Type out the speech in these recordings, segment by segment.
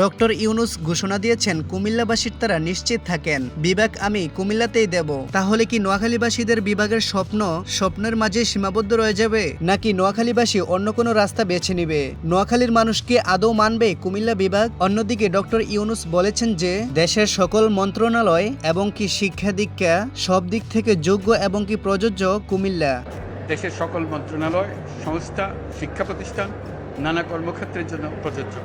Doctor Yunus ঘোষণা দিয়েছেন, কুমিল্লাবাসীর তারা নিশ্চিত থাকেন। বিভাগ আমি কুমিল্লাতেই দেব। তাহলে কি নোয়াখালীবাসীদের বিভাগের স্বপ্ন স্বপ্নের মাঝে সীমাবদ্ধ রয়ে যাবে? নাকি নোয়াখালীবাসী অন্য কোনো রাস্তা বেছে নিবে? নোয়াখালীর মানুষ কি আদৌ মানবে কুমিল্লা বিভাগ? অন্যদিকে ডক্টর ইউনুস বলেছেন যে, দেশের সকল মন্ত্রণালয় এবং কি শিক্ষা দীক্ষা সব দিক থেকে যোগ্য এবং কি প্রযোজ্য কুমিল্লা। দেশের সকল মন্ত্রণালয়, সংস্থা, শিক্ষা প্রতিষ্ঠান নানা কর্মক্ষেত্রের জন্য প্রযোজ্য।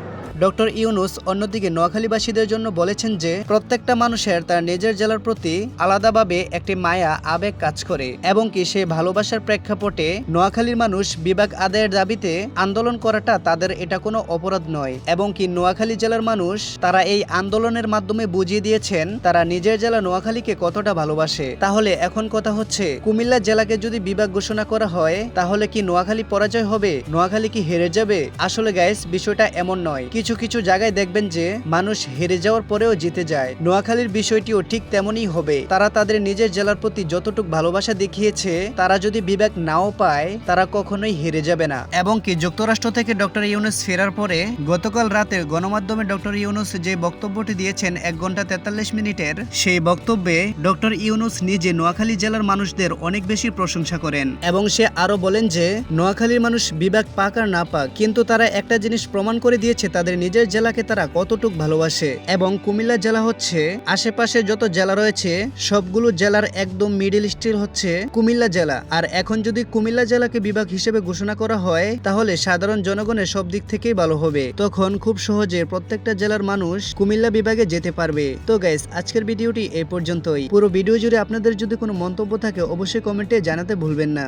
ডক্টর ইউনুস অন্যদিকে নোয়াখালীবাসীদের জন্য বলেছেন যে, প্রত্যেকটা মানুষের তার নিজের জেলার প্রতি আলাদাভাবে একটি মায়া, আবেগ কাজ করে এবং কি সেই ভালোবাসার প্রেক্ষাপটে নোয়াখালীর মানুষ বিভাগ আদায়ের দাবিতে আন্দোলন করাটা তাদের এটা কোনো অপরাধ নয় এবং কি নোয়াখালী জেলার মানুষ তারা এই আন্দোলনের মাধ্যমে বুঝিয়ে দিয়েছেন তারা নিজের জেলা নোয়াখালীকে কতটা ভালোবাসে। তাহলে এখন কথা হচ্ছে, কুমিল্লা জেলাকে যদি বিভাগ ঘোষণা করা হয়, তাহলে কি নোয়াখালী পরাজয় হবে? নোয়াখালী কি হেরে যাবে? আসলে গাইস বিষয়টা এমন নয়। কিছু কিছু জায়গায় দেখবেন যে, মানুষ হেরে যাওয়ার পরেও জিতে যায়। নোয়াখালীর বিষয়টিও ঠিক তেমনই হবে। তারা তাদের নিজের জেলার প্রতি যতটুক ভালোবাসা দেখিয়েছে, তারা যদি বিবেক নাও পায়, তারা কখনোই হেরে যাবে না। এবং কি, যুক্তরাষ্ট্র থেকে ডক্টর ইউনুস ফেরার পরে, গতকাল রাতে গণমাধ্যমে ডক্টর ইউনুস যে বক্তব্যটি দিয়েছেন এক ঘণ্টা তেতাল্লিশ মিনিটের, সেই বক্তব্যে ডক্টর ইউনুস নিজে নোয়াখালী জেলার মানুষদের অনেক বেশি প্রশংসা করেন। এবং সে আরও বলেন যে, নোয়াখালীর মানুষ বিবেক পাক আর না পাক কিন্তু তারা একটা জিনিস প্রমাণ করে দিয়েছে, তাদের নিজের জেলাকে তারা কতটুক ভালোবাসে। এবং কুমিল্লা জেলা হচ্ছে, আশেপাশে যত জেলা রয়েছে, সবগুলো জেলার একদম মিডিল স্টিল হচ্ছে কুমিল্লা জেলা। আর এখন যদি কুমিল্লা জেলাকে বিভাগ হিসেবে ঘোষণা করা হয়, তাহলে সাধারণ জনগণের সব দিক থেকেই ভালো হবে। তখন খুব সহজে প্রত্যেকটা জেলার মানুষ কুমিল্লা বিভাগে যেতে পারবে। তো গাইস আজকের ভিডিওটি এই পর্যন্তই। পুরো ভিডিও জুড়ে আপনাদের যদি কোনো মন্তব্য থাকে, অবশ্যই কমেন্টে জানাতে ভুলবেন না।